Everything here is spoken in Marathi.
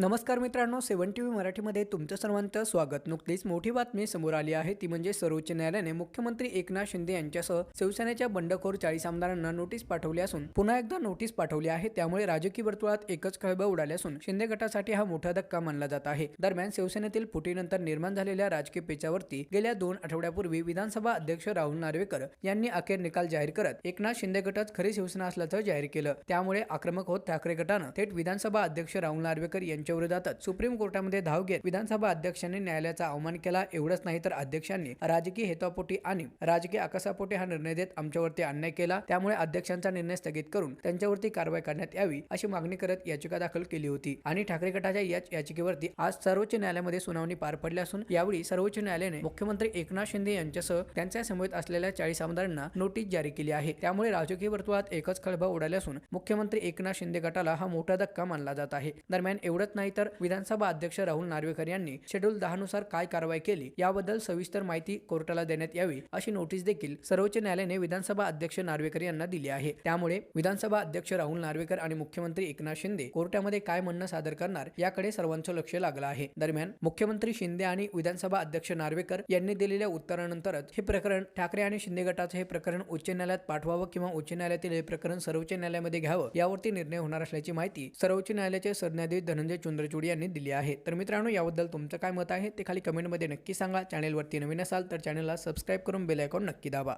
नमस्कार मित्रांनो सेवन टी व्ही मराठीमध्ये तुमचं सर्वांचं स्वागत. नुकतीच मोठी बातमी समोर आली आहे. ती म्हणजे सर्वोच्च न्यायालयाने मुख्यमंत्री एकनाथ शिंदे यांच्यासह शिवसेनेच्या बंडखोर चाळीस आमदारांना नोटीस पाठवली असून पुन्हा एकदा नोटीस पाठवली आहे. त्यामुळे राजकीय वर्तुळात एकच खळबळ उडाली असून शिंदे गटासाठी हा मोठा धक्का मानला जात आहे. दरम्यान शिवसेनेतील फुटीनंतर निर्माण झालेल्या राजकीय पेचावरती गेल्या दोन आठवड्यापूर्वी विधानसभा अध्यक्ष राहुल नार्वेकर यांनी अखेर निकाल जाहीर करत एकनाथ शिंदे गटच खरी शिवसेना असल्याचं जाहीर केलं. त्यामुळे आक्रमक होत ठाकरे गटानं थेट विधानसभा अध्यक्ष राहुल नार्वेकर यांची यांच्या विरोधातच सुप्रीम कोर्टामध्ये धाव घेत विधानसभा अध्यक्षांनी न्यायालयाचा अवमान केला. एवढंच नाही तर अध्यक्षांनी राजकीय हेतुपोटी आणि राजकीय आकसापोटी हा निर्णय देत आमच्यावरती अन्याय केला. त्यामुळे अध्यक्षांचा निर्णय स्थगित करून त्यांच्यावरती कारवाई करण्यात यावी अशी मागणी करत याचिका दाखल केली होती. आणि ठाकरे गटाच्या याच याचिकेवरती आज सर्वोच्च न्यायालयामध्ये सुनावणी पार पडली असून यावेळी सर्वोच्च न्यायालयाने मुख्यमंत्री एकनाथ शिंदे यांच्यासह त्यांच्या समवेत असलेल्या चाळीस आमदारांना नोटीस जारी केली आहे. त्यामुळे राजकीय वर्तुळात एकच खळबळ उडाली असून मुख्यमंत्री एकनाथ शिंदे गटाला हा मोठा धक्का मानला जात आहे. दरम्यान एवढंच नाही तर विधानसभा अध्यक्ष राहुल नार्वेकर यांनी शेड्यूल दहा नुसार काय कारवाई केली याबद्दल सविस्तर माहिती कोर्टाला देण्यात यावी अशी नोटीस देखील सर्वोच्च न्यायालयाने विधानसभा अध्यक्ष नार्वेकर यांना दिली आहे. त्यामुळे विधानसभा अध्यक्ष राहुल नार्वेकर आणि मुख्यमंत्री एकनाथ शिंदे कोर्टामध्ये काय म्हणणं सादर करणार याकडे सर्वांचं लक्ष लागलं आहे. दरम्यान मुख्यमंत्री शिंदे आणि विधानसभा अध्यक्ष नार्वेकर यांनी दिलेल्या उत्तरानंतरच हे प्रकरण ठाकरे आणि शिंदे गटाचं हे प्रकरण उच्च न्यायालयात पाठवावं किंवा उच्च न्यायालयातील हे प्रकरण सर्वोच्च न्यायालयामध्ये घ्यावं यावरती निर्णय होणार असल्याची माहिती सर्वोच्च न्यायालयाचे सरन्यायाधीश धनंजय चंद्रचूड यांनी दिली आहे. तर मित्रांनो याबद्दल तुमचं काय मत आहे ते खाली कमेंटमध्ये नक्की सांगा. चॅनेलवरती नवीन असाल तर चॅनलला सबस्क्राईब करून बेल आयकॉन नक्की दाबा.